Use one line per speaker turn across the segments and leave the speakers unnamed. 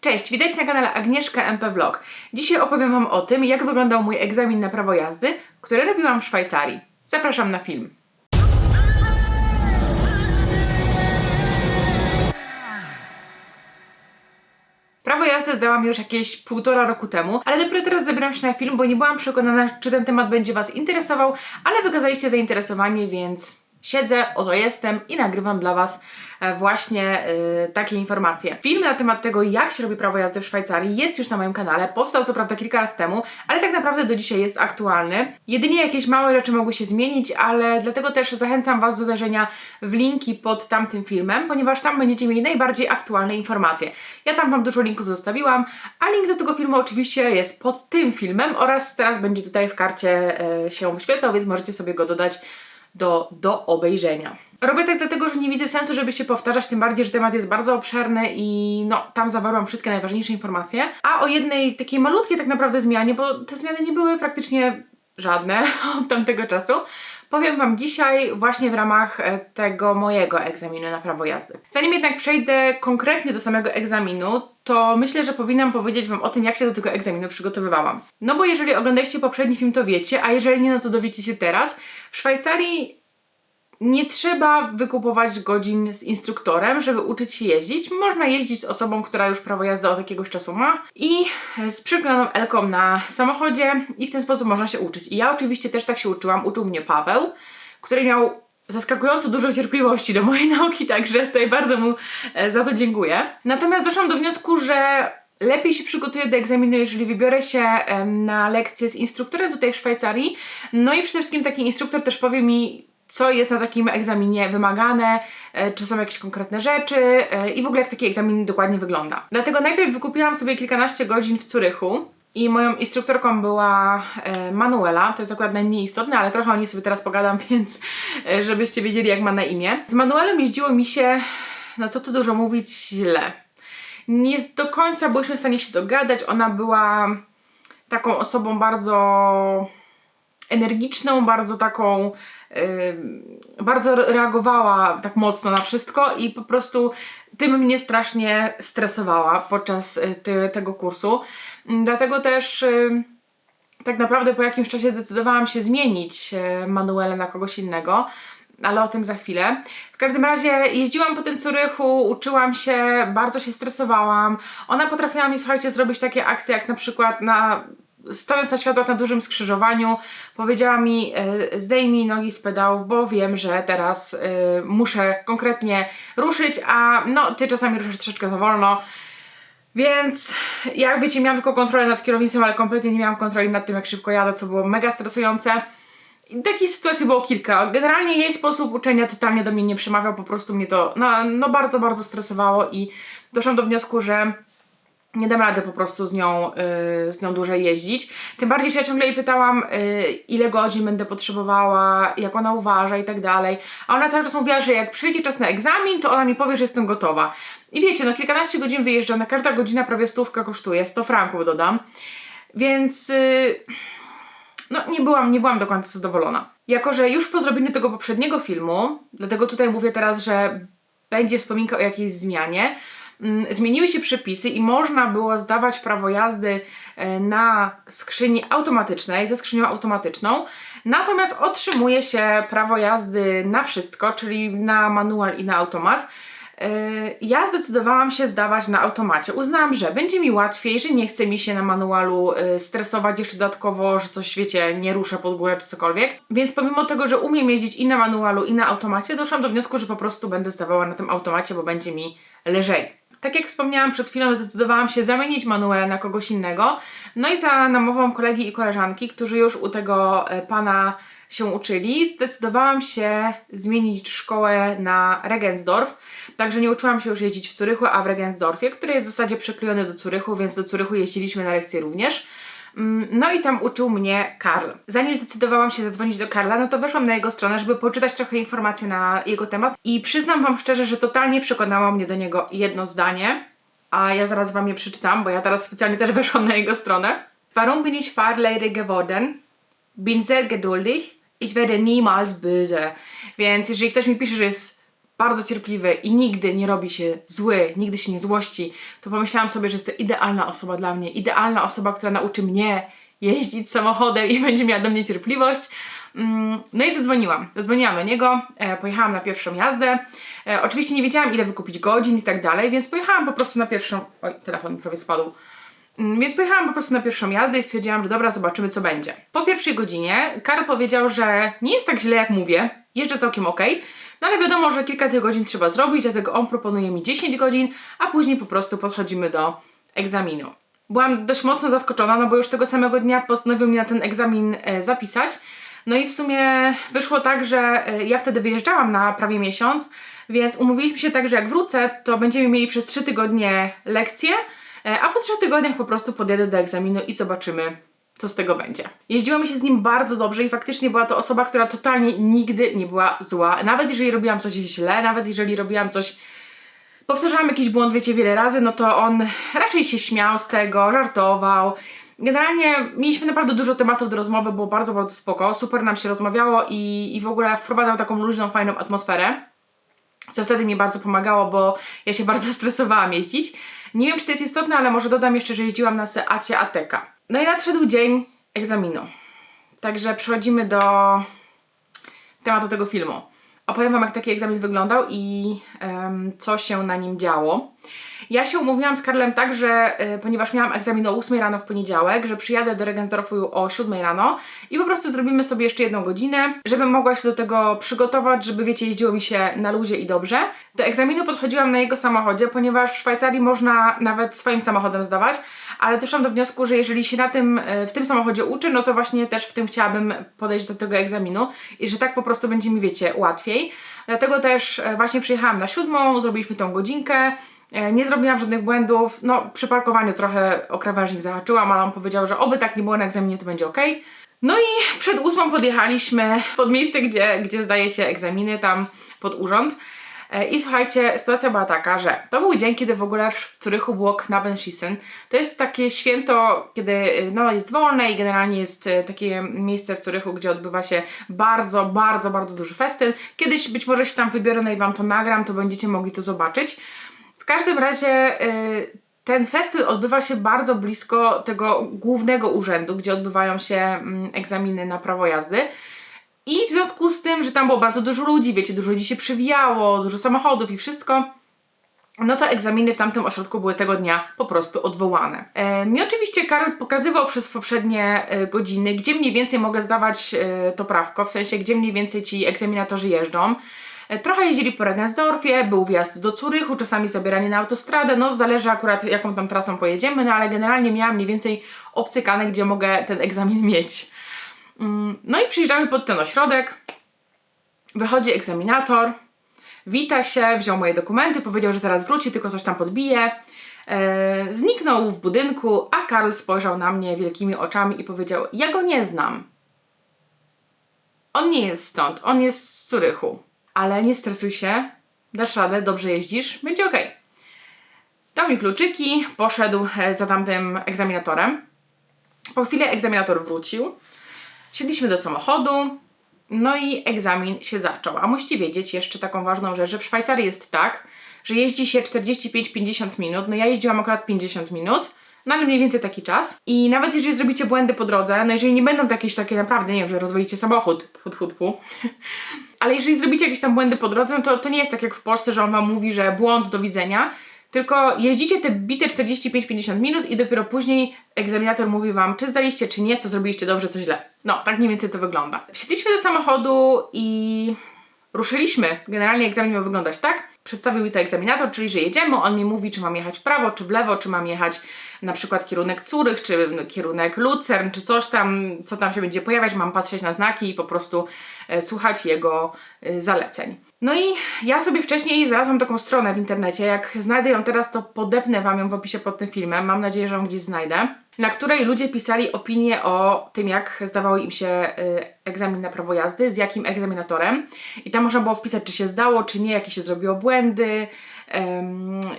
Cześć, witajcie na kanale Agnieszka MP Vlog. Dzisiaj opowiem Wam o tym, jak wyglądał mój egzamin na prawo jazdy, który robiłam w Szwajcarii. Zapraszam na film. Prawo jazdy zdałam już jakieś półtora roku temu, ale dopiero teraz zabieram się na film, bo nie byłam przekonana, czy ten temat będzie Was interesował, ale wykazaliście zainteresowanie, więc siedzę, oto jestem i nagrywam dla Was e, właśnie e, takie informacje. Film na temat tego, jak się robi prawo jazdy w Szwajcarii jest już na moim kanale. Powstał co prawda kilka lat temu, ale tak naprawdę do dzisiaj jest aktualny. Jedynie jakieś małe rzeczy mogły się zmienić, ale dlatego też zachęcam Was do zajrzenia w linki pod tamtym filmem, ponieważ tam będziecie mieli najbardziej aktualne informacje. Ja tam Wam dużo linków zostawiłam, a link do tego filmu oczywiście jest pod tym filmem oraz teraz będzie tutaj w karcie e, się wyświetlał, więc możecie sobie go dodać do, do obejrzenia. Robię tak dlatego, że nie widzę sensu, żeby się powtarzać, tym bardziej, że temat jest bardzo obszerny i no, tam zawarłam wszystkie najważniejsze informacje. A o jednej takiej malutkiej tak naprawdę zmianie, bo te zmiany nie były praktycznie żadne od tamtego czasu, powiem Wam dzisiaj właśnie w ramach e, tego mojego egzaminu na prawo jazdy. Zanim jednak przejdę konkretnie do samego egzaminu, to myślę, że powinnam powiedzieć Wam o tym, jak się do tego egzaminu przygotowywałam. No bo jeżeli oglądaliście poprzedni film, to wiecie, a jeżeli nie, no to dowiecie się teraz. W Szwajcarii nie trzeba wykupować godzin z instruktorem, żeby uczyć się jeździć. Można jeździć z osobą, która już prawo jazdy od jakiegoś czasu ma i z przyklejoną elką na samochodzie i w ten sposób można się uczyć. I ja oczywiście też tak się uczyłam. Uczył mnie Paweł, który miał zaskakująco dużo cierpliwości do mojej nauki, także tutaj bardzo mu e, za to dziękuję. Natomiast doszłam do wniosku, że lepiej się przygotuję do egzaminu, jeżeli wybiorę się na lekcję z instruktorem tutaj w Szwajcarii. No i przede wszystkim taki instruktor też powie mi, co jest na takim egzaminie wymagane, e, czy są jakieś konkretne rzeczy e, i w ogóle jak taki egzamin dokładnie wygląda. Dlatego najpierw wykupiłam sobie kilkanaście godzin w Curychu. I moją instruktorką była e, Manuela, to jest akurat najmniej istotne, ale trochę o niej sobie teraz pogadam, więc żebyście wiedzieli jak ma na imię. Z Manuelem jeździło mi się, no co tu dużo mówić, źle. Nie do końca byliśmy w stanie się dogadać, ona była taką osobą bardzo energiczną, bardzo taką, bardzo reagowała tak mocno na wszystko i po prostu tym mnie strasznie stresowała podczas y, ty, tego kursu. Dlatego też tak naprawdę po jakimś czasie zdecydowałam się zmienić yy, Manuelę na kogoś innego. Ale o tym za chwilę. W każdym razie jeździłam po tym Curychu, uczyłam się, bardzo się stresowałam. Ona potrafiła mi, słuchajcie, zrobić takie akcje, jak na przykład na stojąc na światłach na dużym skrzyżowaniu, powiedziała mi e, zdejmij nogi z pedałów, bo wiem, że teraz e, muszę konkretnie ruszyć, a no ty czasami ruszasz troszeczkę za wolno. Więc jak wiecie, miałam tylko kontrolę nad kierownicą, ale kompletnie nie miałam kontroli nad tym, jak szybko jadę, co było mega stresujące. I takich sytuacji było kilka. Generalnie jej sposób uczenia totalnie do mnie nie przemawiał, po prostu mnie to no, no bardzo, bardzo stresowało i doszłam do wniosku, że nie dam rady po prostu z nią, y, z nią dłużej jeździć. Tym bardziej, że ja ciągle jej pytałam, y, ile godzin będę potrzebowała, jak ona uważa i tak dalej. A ona cały czas mówiła, że jak przyjdzie czas na egzamin, to ona mi powie, że jestem gotowa. I wiecie, no kilkanaście godzin wyjeżdżam, na każda godzina prawie stówka kosztuje, 100 franków dodam. Więc y, no nie byłam, nie byłam do końca zadowolona. Jako, że już po zrobieniu tego poprzedniego filmu, dlatego tutaj mówię teraz, że będzie wspominka o jakiejś zmianie, zmieniły się przepisy i można było zdawać prawo jazdy e, na skrzyni automatycznej, ze skrzynią automatyczną. Natomiast otrzymuje się prawo jazdy na wszystko, czyli na manual i na automat. Yy, ja zdecydowałam się zdawać na automacie. Uznałam, że będzie mi łatwiej, że nie chce mi się na manualu yy, stresować jeszcze dodatkowo, że coś, wiecie, nie ruszę pod górę czy cokolwiek. Więc pomimo tego, że umiem jeździć i na manualu, i na automacie, doszłam do wniosku, że po prostu będę zdawała na tym automacie, bo będzie mi lżej. Tak jak wspomniałam przed chwilą, zdecydowałam się zamienić Manuela na kogoś innego. No i za namową kolegi i koleżanki, którzy już u tego e, pana się uczyli, zdecydowałam się zmienić szkołę na Regensdorf. Także nie uczyłam się już jeździć w Curychu, a w Regensdorfie, który jest w zasadzie przyklejony do Curychu, więc do Curychu jeździliśmy na lekcje również. Mm, No i tam uczył mnie Karl. Zanim zdecydowałam się zadzwonić do Karla, no to weszłam na jego stronę, żeby poczytać trochę informacji na jego temat i przyznam Wam szczerze, że totalnie przekonało mnie do niego jedno zdanie, a ja zaraz Wam je przeczytam, bo ja teraz specjalnie też weszłam na jego stronę. Warum bin ich Fahrlehrer geworden? Bin sehr geduldig. Ich werde niemals böse. Więc jeżeli ktoś mi pisze, że jest bardzo cierpliwy i nigdy nie robi się zły, nigdy się nie złości, to pomyślałam sobie, że jest to idealna osoba dla mnie. Idealna osoba, która nauczy mnie jeździć samochodem i będzie miała do mnie cierpliwość. Mm, No i zadzwoniłam. Zadzwoniłam do niego, e, pojechałam na pierwszą jazdę. E, oczywiście nie wiedziałam, ile wykupić godzin i tak dalej, więc pojechałam po prostu na pierwszą. Oj, telefon mi prawie spadł. Mm, Więc pojechałam po prostu na pierwszą jazdę i stwierdziłam, że dobra, zobaczymy co będzie. Po pierwszej godzinie Karl powiedział, że nie jest tak źle jak mówię, jeżdżę całkiem ok, no ale wiadomo, że kilka tych godzin trzeba zrobić, dlatego on proponuje mi 10 godzin, a później po prostu podchodzimy do egzaminu. Byłam dość mocno zaskoczona, no bo już tego samego dnia postanowił mnie na ten egzamin e, zapisać. No i w sumie wyszło tak, że e, ja wtedy wyjeżdżałam na prawie miesiąc, więc umówiliśmy się tak, że jak wrócę, to będziemy mieli przez 3 tygodnie lekcje, e, a po 3 tygodniach po prostu podjadę do egzaminu i zobaczymy, co z tego będzie. Jeździło mi się z nim bardzo dobrze i faktycznie była to osoba, która totalnie nigdy nie była zła. Nawet jeżeli robiłam coś źle, nawet jeżeli robiłam coś powtarzałam jakiś błąd, wiecie, wiele razy, no to on raczej się śmiał z tego, żartował. Generalnie mieliśmy naprawdę dużo tematów do rozmowy, było bardzo, bardzo spoko, super nam się rozmawiało i, i w ogóle wprowadzał taką luźną, fajną atmosferę, co wtedy mi bardzo pomagało, bo ja się bardzo stresowałam jeździć. Nie wiem, czy to jest istotne, ale może dodam jeszcze, że jeździłam na Seacie Ateka. No i nadszedł dzień egzaminu. Także przechodzimy do tematu tego filmu. Opowiem Wam, jak taki egzamin wyglądał i em, co się na nim działo. Ja się umówiłam z Karlem tak, że y, ponieważ miałam egzamin o 8 rano w poniedziałek, że przyjadę do Regensdorfu o 7 rano i po prostu zrobimy sobie jeszcze jedną godzinę, żebym mogła się do tego przygotować, żeby wiecie, jeździło mi się na luzie i dobrze. Do egzaminu podchodziłam na jego samochodzie, ponieważ w Szwajcarii można nawet swoim samochodem zdawać, ale doszłam do wniosku, że jeżeli się na tym, y, w tym samochodzie uczę, no to właśnie też w tym chciałabym podejść do tego egzaminu i że tak po prostu będzie mi, wiecie, łatwiej. Dlatego też e, właśnie przyjechałam na siódmą, zrobiliśmy tą godzinkę, Nie zrobiłam żadnych błędów. No, przy parkowaniu trochę o krawężnik zahaczyłam, ale on powiedział, że oby tak nie było na egzaminie, to będzie ok. No i przed ósmą podjechaliśmy pod miejsce, gdzie, gdzie zdaje się egzaminy, tam pod urząd. E, I słuchajcie, sytuacja była taka, że to był dzień, kiedy w ogóle w Zurychu było Knabenschießen. To jest takie święto, kiedy y, no, jest wolne i generalnie jest y, takie miejsce w Zurychu, gdzie odbywa się bardzo, bardzo, bardzo duży festyn. Kiedyś być może się tam wybiorę no i Wam to nagram, to będziecie mogli to zobaczyć. Każdym razie y, ten festyn odbywa się bardzo blisko tego głównego urzędu, gdzie odbywają się mm, egzaminy na prawo jazdy. I w związku z tym, że tam było bardzo dużo ludzi, wiecie, dużo ludzi się przewijało, dużo samochodów i wszystko, no to egzaminy w tamtym ośrodku były tego dnia po prostu odwołane. E, mi oczywiście Karol pokazywał przez poprzednie e, godziny, gdzie mniej więcej mogę zdawać e, to prawko, w sensie gdzie mniej więcej ci egzaminatorzy jeżdżą. E, Trochę jeździli po Regensdorfie, był wjazd do Curychu, czasami zabieranie na autostradę, no zależy akurat jaką tam trasą pojedziemy, no ale generalnie miałam mniej więcej obcykane, gdzie mogę ten egzamin mieć. Mm, No i przyjeżdżamy pod ten ośrodek, wychodzi egzaminator, wita się, wziął moje dokumenty, powiedział, że zaraz wróci, tylko coś tam podbije. E, zniknął w budynku, a Karl spojrzał na mnie wielkimi oczami i powiedział: Ja go nie znam. On nie jest stąd, on jest z Zurychu. Ale nie stresuj się, dasz radę, dobrze jeździsz, będzie ok. Dał mi kluczyki, poszedł e, za tamtym egzaminatorem. Po chwili egzaminator wrócił. Siedliśmy do samochodu, no i egzamin się zaczął. A musicie wiedzieć jeszcze taką ważną rzecz, że w Szwajcarii jest tak, że jeździ się 45-50 minut. No ja jeździłam akurat 50 minut, no ale mniej więcej taki czas. I nawet jeżeli zrobicie błędy po drodze, no jeżeli nie będą to jakieś takie naprawdę, nie wiem, że rozwalicie samochód, hut, hut. ale jeżeli zrobicie jakieś tam błędy po drodze, no to, to nie jest tak jak w Polsce, że on wam mówi, że błąd, do widzenia. Tylko jeździcie te bite 45-50 minut i dopiero później egzaminator mówi wam, czy zdaliście, czy nie, co zrobiliście dobrze, co źle. No, tak mniej więcej to wygląda. Wsiedliśmy do samochodu i ruszyliśmy. Generalnie egzamin miał wyglądać tak. Przedstawił mi to egzaminator, czyli że jedziemy, on mi mówi, czy mam jechać w prawo, czy w lewo, czy mam jechać na przykład kierunek Curych, czy no, kierunek Lucern, czy coś tam, co tam się będzie pojawiać. Mam patrzeć na znaki i po prostu e, słuchać jego e, zaleceń. No i ja sobie wcześniej znalazłam taką stronę w internecie. Jak znajdę ją teraz, to podepnę Wam ją w opisie pod tym filmem. Mam nadzieję, że ją gdzieś znajdę. Na której ludzie pisali opinie o tym, jak zdawały im się y, egzamin na prawo jazdy, z jakim egzaminatorem. I tam można było wpisać, czy się zdało, czy nie, jakie się zrobiło błędy.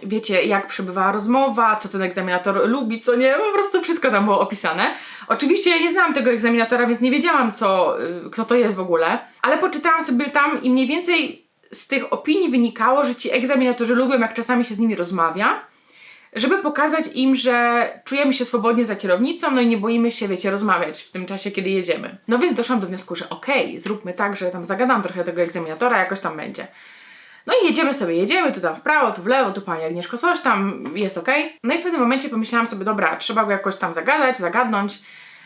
wiecie, jak przebywała rozmowa, co ten egzaminator lubi, co nie, po prostu wszystko tam było opisane. Oczywiście ja nie znałam tego egzaminatora, więc nie wiedziałam, co, y, kto to jest w ogóle, ale poczytałam sobie tam i mniej więcej z tych opinii wynikało, że ci egzaminatorzy lubią, jak czasami się z nimi rozmawia, żeby pokazać im, że czujemy się swobodnie za kierownicą, no i nie boimy się, wiecie, rozmawiać w tym czasie, kiedy jedziemy. No więc doszłam do wniosku, że okej, zróbmy tak, że tam zagadam trochę tego egzaminatora, jakoś tam będzie. No i jedziemy sobie, jedziemy tu tam w prawo, tu w lewo, tu pani Agnieszko coś tam, jest okej. No i w pewnym momencie pomyślałam sobie, dobra, trzeba go jakoś tam zagadać, zagadnąć.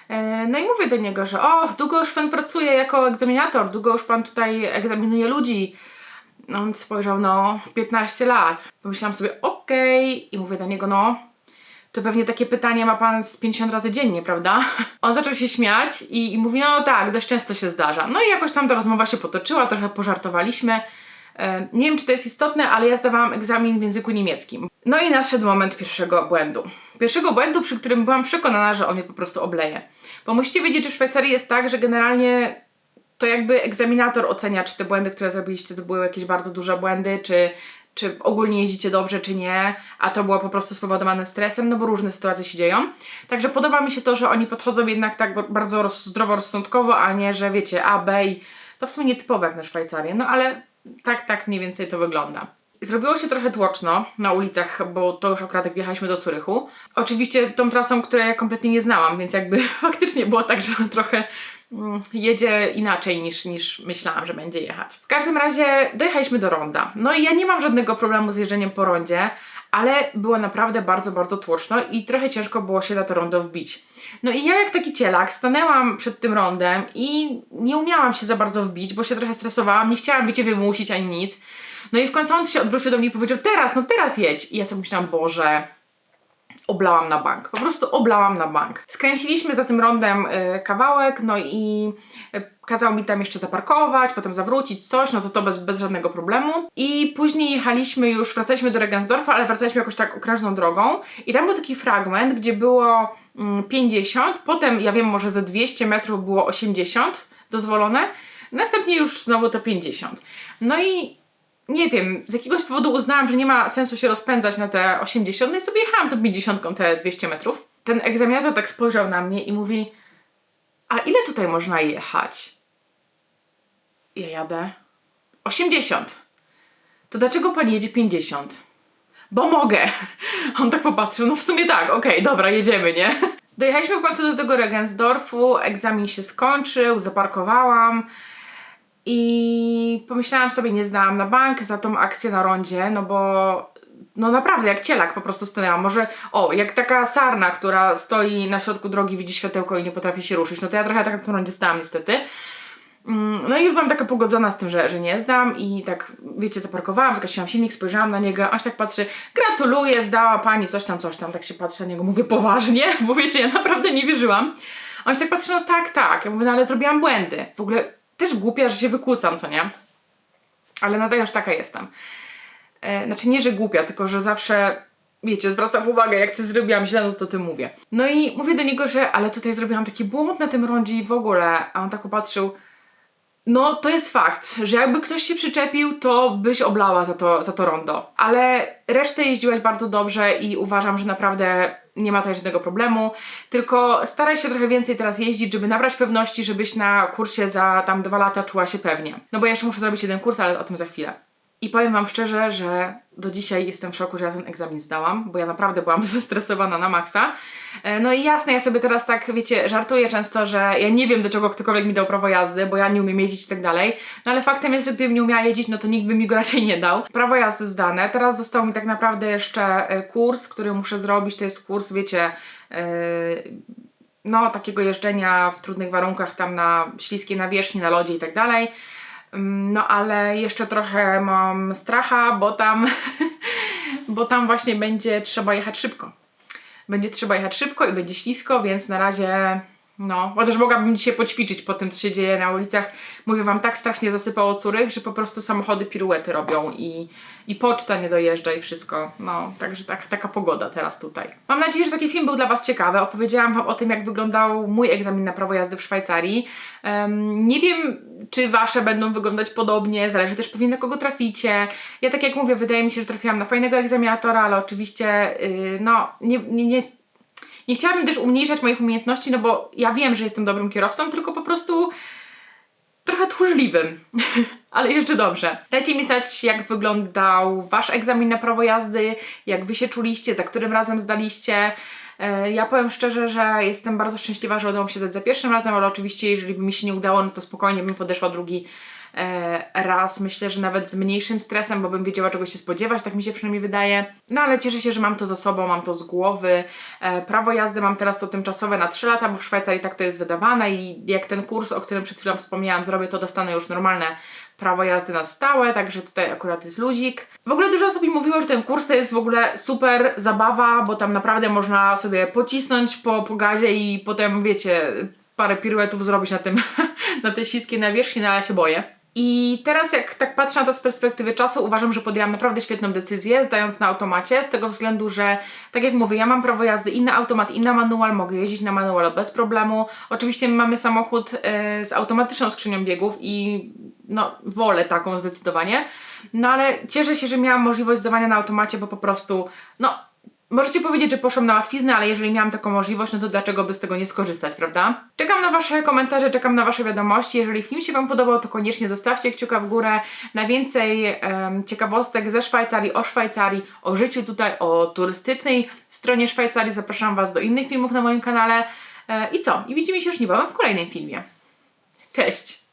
E, No i mówię do niego, że o, długo już pan pracuje jako egzaminator, długo już pan tutaj egzaminuje ludzi. No on spojrzał, no, 15 lat. Pomyślałam sobie, i mówię do niego, no, to pewnie takie pytanie ma pan z 50 razy dziennie, prawda? On zaczął się śmiać i, i mówi, no tak, dość często się zdarza. No i jakoś tam ta rozmowa się potoczyła, trochę pożartowaliśmy. Nie wiem, czy to jest istotne, ale ja zdawałam egzamin w języku niemieckim. No i nadszedł moment pierwszego błędu. Pierwszego błędu, przy którym byłam przekonana, że on mnie po prostu obleje. Bo musicie wiedzieć, że w Szwajcarii jest tak, że generalnie to jakby egzaminator ocenia, czy te błędy, które zrobiliście, to były jakieś bardzo duże błędy, czy, czy ogólnie jeździcie dobrze, czy nie, a to było po prostu spowodowane stresem, no bo różne sytuacje się dzieją. Także podoba mi się to, że oni podchodzą jednak tak bardzo roz, zdroworozsądkowo, a nie, że wiecie, A, B i to w sumie nietypowe jak na Szwajcarię, no ale tak, tak mniej więcej to wygląda. Zrobiło się trochę tłoczno na ulicach, bo to już akurat jak wjechaliśmy do Surychu. Oczywiście tą trasą, której ja kompletnie nie znałam, więc jakby faktycznie było tak, że trochę jedzie inaczej niż, niż myślałam, że będzie jechać. W każdym razie dojechaliśmy do ronda. No i ja nie mam żadnego problemu z jeżdżeniem po rondzie, ale było naprawdę bardzo, bardzo tłoczno i trochę ciężko było się na to rondo wbić. No i ja jak taki cielak stanęłam przed tym rondem i nie umiałam się za bardzo wbić, bo się trochę stresowałam, nie chciałam wiecie wymusić ani nic. No i w końcu on się odwrócił do mnie i powiedział teraz, no teraz jedź. I ja sobie myślałam, Boże, oblałam na bank. Po prostu oblałam na bank. Skręciliśmy za tym rondem y, kawałek, no i y, kazał mi tam jeszcze zaparkować, potem zawrócić coś, no to to bez, bez żadnego problemu. I później jechaliśmy już, wracaliśmy do Regensdorfa, ale wracaliśmy jakoś tak okrężną drogą i tam był taki fragment, gdzie było mm, 50, potem ja wiem, może ze 200 metrów było 80 dozwolone, następnie już znowu to 50. No i nie wiem, z jakiegoś powodu uznałam, że nie ma sensu się rozpędzać na te 80, no i sobie jechałam tą 50 te 200 metrów. Ten egzaminator tak spojrzał na mnie i mówi, a ile tutaj można jechać? Ja jadę 80. To dlaczego pani jedzie 50? Bo mogę. On tak popatrzył, no w sumie tak, okej, dobra, jedziemy, nie? Dojechaliśmy w końcu do tego Regensdorfu, egzamin się skończył, zaparkowałam. I pomyślałam sobie, nie zdałam na bank za tą akcję na rondzie, no bo no naprawdę, jak cielak po prostu stanęłam. Może, o, jak taka sarna, która stoi na środku drogi, widzi światełko i nie potrafi się ruszyć. No to ja trochę tak na tym rondzie stałam niestety. Mm, No i już byłam taka pogodzona z tym, że, że nie zdam i tak, wiecie, zaparkowałam, zgasiłam silnik, spojrzałam na niego, się tak patrzy, gratuluję, zdała pani, coś tam, coś tam, tak się patrzy na niego, mówię poważnie, bo wiecie, ja naprawdę nie wierzyłam. On się tak patrzy, no tak, tak, ja mówię, no ale zrobiłam błędy. W ogóle też głupia, że się wykłócam, co nie? Ale nadal już taka jestem. E, znaczy nie, że głupia, tylko że zawsze, wiecie, zwracam uwagę, jak coś zrobiłam źle, no to tym mówię. No i mówię do niego, że ale tutaj zrobiłam taki błąd na tym rondzie i w ogóle, a on tak popatrzył, no, to jest fakt, że jakby ktoś się przyczepił, to byś oblała za to, za to rondo. Ale resztę jeździłaś bardzo dobrze i uważam, że naprawdę nie ma tutaj żadnego problemu. Tylko staraj się trochę więcej teraz jeździć, żeby nabrać pewności, żebyś na kursie za tam dwa lata czuła się pewnie. No bo jeszcze muszę zrobić jeden kurs, ale o tym za chwilę. I powiem Wam szczerze, że do dzisiaj jestem w szoku, że ja ten egzamin zdałam, bo ja naprawdę byłam zestresowana na maksa. E, No i jasne, ja sobie teraz tak, wiecie, żartuję często, że ja nie wiem, do czego ktokolwiek mi dał prawo jazdy, bo ja nie umiem jeździć i tak dalej. No ale faktem jest, że gdybym nie umiała jeździć, no to nikt by mi go raczej nie dał. Prawo jazdy zdane. Teraz został mi tak naprawdę jeszcze e, kurs, który muszę zrobić. To jest kurs, wiecie, e, no takiego jeżdżenia w trudnych warunkach, tam na śliskiej nawierzchni, na lodzie i tak dalej. Mm, No ale jeszcze trochę mam stracha, bo tam, bo tam właśnie będzie trzeba jechać szybko. Będzie trzeba jechać szybko i będzie ślisko, więc na razie, no, chociaż mogłabym dzisiaj poćwiczyć po tym, co się dzieje na ulicach. Mówię Wam, tak strasznie zasypało Curych, że po prostu samochody piruety robią i, i poczta nie dojeżdża i wszystko. No, także tak, taka pogoda teraz tutaj. Mam nadzieję, że taki film był dla Was ciekawy. Opowiedziałam Wam o tym, jak wyglądał mój egzamin na prawo jazdy w Szwajcarii. Em, nie wiem, czy Wasze będą wyglądać podobnie, zależy też pewnie na kogo traficie. Ja tak jak mówię, wydaje mi się, że trafiłam na fajnego egzaminatora, ale oczywiście, yy, no, nie, nie, nie, nie chciałabym też umniejszać moich umiejętności, no bo ja wiem, że jestem dobrym kierowcą, tylko po prostu trochę tchórzliwym, ale jeszcze dobrze. Dajcie mi znać, jak wyglądał Wasz egzamin na prawo jazdy, jak Wy się czuliście, za którym razem zdaliście. E, Ja powiem szczerze, że jestem bardzo szczęśliwa, że udało mi się zdać za pierwszym razem, ale oczywiście, jeżeli by mi się nie udało, no to spokojnie bym podeszła drugi raz. Myślę, że nawet z mniejszym stresem, bo bym wiedziała, czego się spodziewać, tak mi się przynajmniej wydaje. No ale cieszę się, że mam to za sobą, mam to z głowy. E, prawo jazdy mam teraz to tymczasowe na 3 lata, bo w Szwajcarii tak to jest wydawane i jak ten kurs, o którym przed chwilą wspomniałam, zrobię, to dostanę już normalne prawo jazdy na stałe, także tutaj akurat jest luzik. W ogóle dużo osób mi mówiło, że ten kurs to jest w ogóle super zabawa, bo tam naprawdę można sobie pocisnąć po, po gazie i potem, wiecie, parę piruetów zrobić na tym, na tej śliskiej nawierzchni, no ale się boję. I teraz jak tak patrzę na to z perspektywy czasu, uważam, że podjęłam naprawdę świetną decyzję, zdając na automacie, z tego względu, że tak jak mówię, ja mam prawo jazdy i na automat, i na manual, mogę jeździć na manualu bez problemu. Oczywiście mamy samochód e, z automatyczną skrzynią biegów i no, wolę taką zdecydowanie. No ale cieszę się, że miałam możliwość zdawania na automacie, bo po prostu, no, Możecie powiedzieć, że poszłam na łatwiznę, ale jeżeli miałam taką możliwość, no to dlaczego by z tego nie skorzystać, prawda? Czekam na Wasze komentarze, czekam na Wasze wiadomości. Jeżeli film się Wam podobał, to koniecznie zostawcie kciuka w górę. Na więcej em, ciekawostek ze Szwajcarii, o Szwajcarii, o życiu tutaj, o turystycznej stronie Szwajcarii zapraszam Was do innych filmów na moim kanale. E, I co? I widzimy się już niebawem w kolejnym filmie. Cześć!